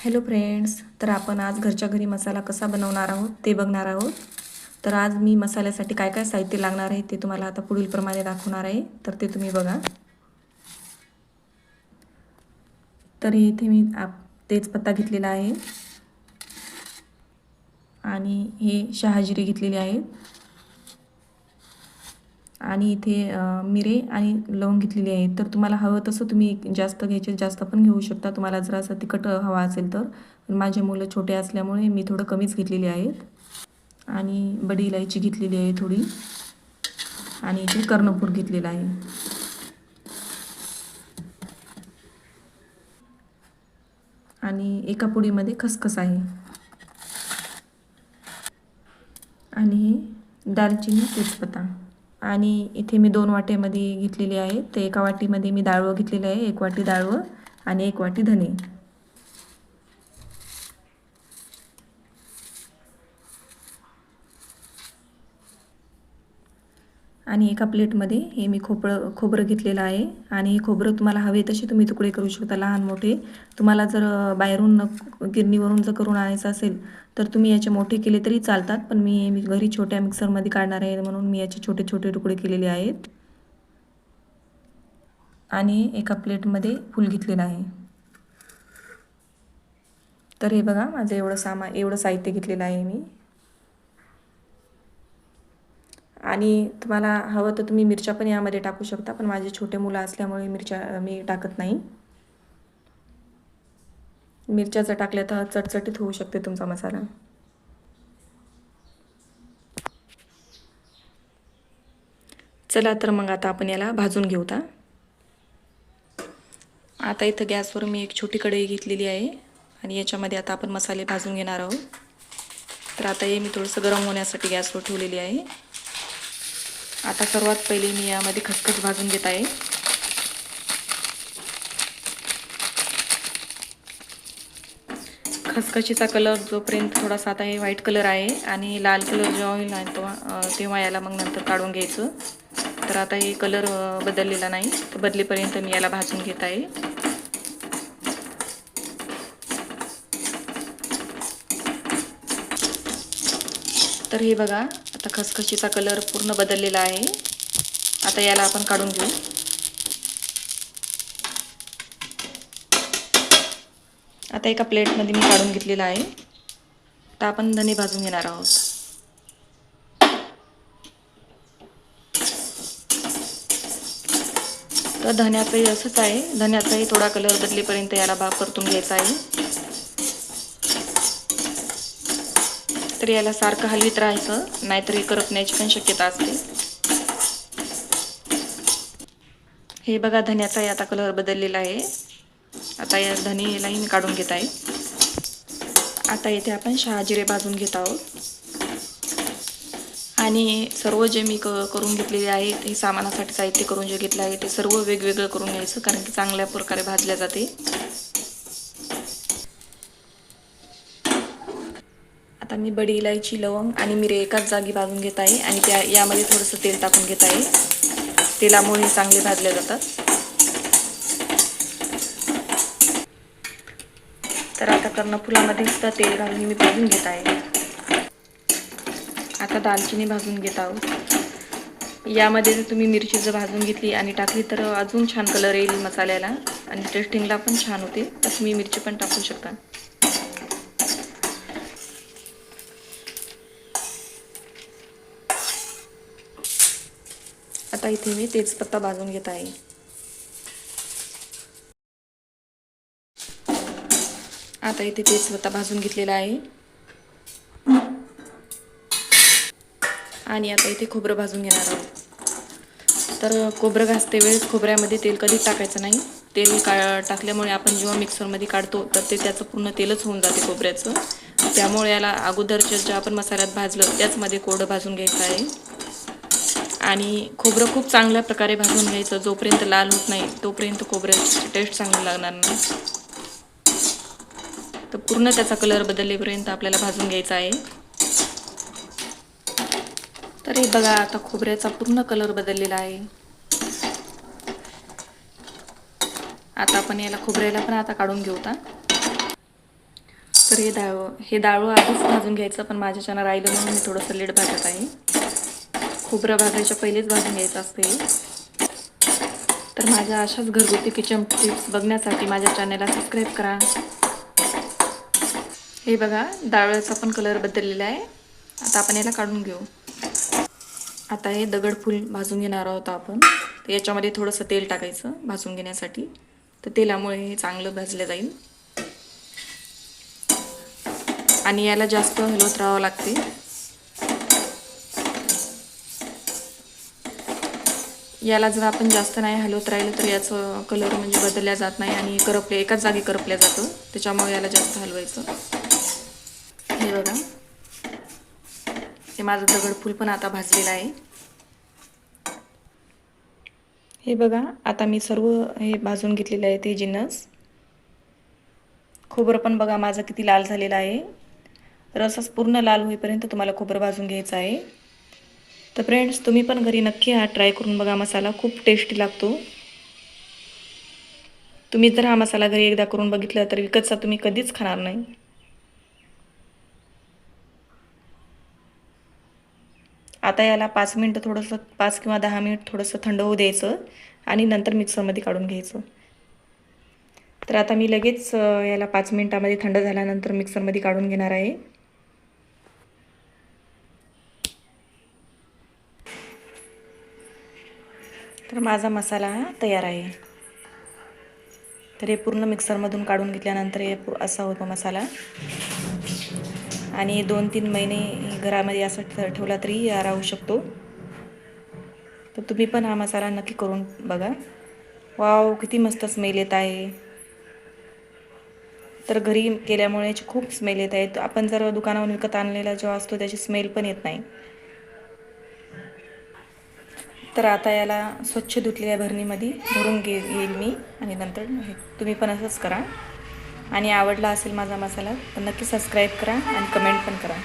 Hello friends तर आपण आज घरच्या घरी मसाला कसा बनवणार आहोत ते बघणार आहोत. तर आज मी मसाल्यासाठी काय काय साहित्य लागणार आहे ते तुम्हाला आता पुढील प्रमाणे दाखवणार आहे तर ते तुम्ही बघा. तर इथे मी आप तेजपत्ता घेतलेला आहे. आणि हे शहाजिरी घेतलेली आहे. आणि इथे मिरे आणि लवंग घेतलेली आहेत. तर तुम्हाला हवं तसं तुम्ही जास्त घ्यायचे जास्त पण घेऊ शकता. तुम्हाला जर असं तिखट हवा असेल तर. माझे मुलं छोटे असल्यामुळे मी थोडं कमीच घेतलेली आहेत. आणि बडी इलायची घेतलेली आहे थोडी. आणि इथे कर्णपूर घेतलेला आहे. आणि एका पुडीमध्ये खसखस आहे. आणि दालचिनी तेजपत्ता. आणि इथे मी दोन वाट्यामध्ये घेतलेले आहे ते एका वाटीमध्ये मी डाळवं घेतलेली आहे एक वाटी डाळवं आणि एक वाटी धने. आणि एका प्लेटमध्ये हे मी खोबरं खोबरं घेतलेलं आहे. आणि हे खोबरं तुम्हाला हवे तसे तुम्ही तुकडे करू शकता लहान मोठे. तुम्हाला जर बाहेरून गिरणीवरून जर करून आणायचं असेल तर तुम्ही याचे मोठे केले तरी चालतात. पण मी मी घरी छोट्या मिक्सरमध्ये काढणार आहे म्हणून मी याचे छोटे छोटे तुकडे केलेले आहेत. आणि एका प्लेटमध्ये फूल घेतलेलं आहे. तर हे बघा माझं एवढं सामा एवढं साहित्य घेतलेलं आहे मी. आणि तुम्हाला हवं तर तुम्ही मिरच्या पण यामध्ये टाकू शकता पण माझे छोटे मुलं असल्यामुळे मिरच्या मी टाकत नाही. मिरच्या जर टाकल्या तर चटचटीत होऊ शकते तुमचा मसाला. चला तर मग आता आपण याला भाजून घेऊ ता आता इथं गॅसवर मी एक छोटी कढई घेतलेली आहे आणि याच्यामध्ये आता आपण मसाले भाजून घेणार आहोत. तर आता हे मी थोडंसं गरम होण्यासाठी गॅसवर ठेवलेली आहे. आता सर्वात पहिले मी यामध्ये खसखस भाजून घेत आहे. खसखशीचा कलर जोपर्यंत थोडासा आता हे व्हाईट कलर आहे आणि लाल कलर जेव्हा होईल ना तेव्हा तेव्हा याला मग नंतर काढून घ्यायचं. तर आता हे कलर बदललेला नाही. तर बदलेपर्यंत मी याला भाजून घेत आहे. तर हे बघा आता खसखशीचा कलर पूर्ण बदललेला आहे. आता याला आपण काढून घेऊ. आता एका प्लेटमध्ये मी काढून घेतलेला आहे. तर आपण धने भाजून घेणार आहोत. तर धन्याचंही असंच आहे. धन्याचाही थोडा कलर बदलेपर्यंत याला भाग परतून घ्यायचा आहे. तर याला सारखं हलवीत राहायचं नाहीतर हे करपण्याची पण शक्यता असते. हे बघा धन्याचाही आता कलर बदललेला आहे. आता या धनेलाही मी काढून घेत आहे. आता इथे आपण शहाजिरे भाजून घेत आहोत. आणि सर्व जे मी क करून घेतलेले आहे ते सामानासाठी साहित्य करून जे घेतलं आहे ते सर्व वेगवेगळं करून घ्यायचं कारण की चांगल्या प्रकारे भाजल्या जाते. आता मी बडी इलायची लवंग आणि मिरे एकाच जागी भाजून घेत आहे आणि त्या यामध्ये थोडंसं तेल टाकून घेत आहे. तेलामुळे चांगले भाजले जातात. तर आता कर्णफुलामध्ये सुद्धा तेल घालून मी भाजून घेत आहे. आता दालचिनी भाजून घेत आहोत. यामध्ये जर तुम्ही मिरची जर भाजून घेतली आणि टाकली तर अजून छान कलर येईल मसाल्याला आणि टेस्टिंगला पण छान होते. तसं मी मिरची पण टाकू शकता. आता इथे मी तेजपत्ता भाजून घेत आहे. आता इथे तेजपत्ता भाजून घेतलेला आहे. आणि आता इथे खोबरं भाजून घेणार आहोत. तर खोबरं घासते वेळेस खोबऱ्यामध्ये तेल कधीच टाकायचं नाही. तेल का टाकल्यामुळे आपण जेव्हा मिक्सरमध्ये काढतो तर ते त्याचं पूर्ण तेलच होऊन जाते खोबऱ्याचं. त्यामुळे याला अगोदरच्या ज्या आपण मसाल्यात भाजलं त्याचमध्ये कोरडं भाजून घ्यायचं आहे. आणि खोबरं खूप चांगल्या प्रकारे भाजून घ्यायचं. जोपर्यंत लाल होत नाही तोपर्यंत खोबऱ्याची टेस्ट चांगली लागणार नाही. तर पूर्ण त्याचा कलर बदललेपर्यंत आपल्याला भाजून घ्यायचा आहे. तर हे बघा आता खोबऱ्याचा पूर्ण कलर बदललेला आहे. आता आपण याला खोबऱ्याला पण आता काढून घेऊ आता. तर हे डाळ हे डाळू आधीच भाजून घ्यायचं पण माझ्याच्यानं राहिलं म्हणून मी थोडंसं लेट भाजत आहे. खोबरं भाजायच्या पहिलेच भाजून घ्यायचं असते. तर माझ्या अशाच घरगुती किचन टिप्स बघण्यासाठी माझ्या चॅनलला सबस्क्राईब करा. हे बघा डाळचा पण कलर बदललेला आहे. आता आपण याला काढून घेऊ. आता हे दगड फूल भाजून घेणार आहोत आपण. तर याच्यामध्ये थोडंसं तेल टाकायचं भाजून घेण्यासाठी. तर तेलामुळे हे चांगलं भाजलं जाईल. आणि याला जास्त हलवत राहावं लागते. याला जर आपण जास्त नाही हलवत राहिलं तर याचं कलर म्हणजे बदलल्या जात नाही आणि करपले एकाच जागी करपल्या जातं. त्याच्यामुळे याला जास्त हलवायचं. हे बघा. हे माझं दगडफूल पण आता भाजलेलं आहे. हे बघा आता मी सर्व हे भाजून घेतलेलं आहे ते जिन्नस खोबरं पण बघा माझं किती लाल झालेलं आहे. रसच पूर्ण लाल होईपर्यंत तुम्हाला खोबरं भाजून घ्यायचं आहे. तर फ्रेंड्स तुम्ही पण घरी नक्की हा ट्राय करून बघा. मसाला खूप टेस्टी लागतो. तुम्ही जर हा मसाला घरी एकदा करून बघितला तर विकतचा तुम्ही कधीच खाणार नाही. आता याला पाच मिनटं थोडंसं पाच किंवा दहा मिनिट थोडंसं थंड होऊ द्यायचं आणि नंतर मिक्सरमध्ये काढून घ्यायचं. तर आता मी लगेच याला पाच मिनटामध्ये थंड झाल्यानंतर मिक्सरमध्ये काढून घेणार आहे. तर माझा मसाला तयार आहे. तर हे पूर्ण मिक्सरमधून काढून घेतल्यानंतर हे असा होतो मसाला. आणि दोन तीन महिने घरामध्ये असं ठेवला तरी राहू शकतो. तर तुम्ही पण हा मसाला नक्की करून बघा. वाव किती मस्त स्मेल येत आहे. तर घरी केल्यामुळे याची खूप स्मेल येत आहे. आपण जर दुकानावर विकत आणलेला जो असतो त्याची स्मेल पण येत नाही. तर आता याला स्वच्छ धुतलेल्या भरणीमध्ये भरून घे येईल मी आणि नंतर तुम्ही पण असंच करा. आणि आवडला असेल माझा मसाला तर नक्की सबस्क्राईब करा आणि कमेंट पण करा.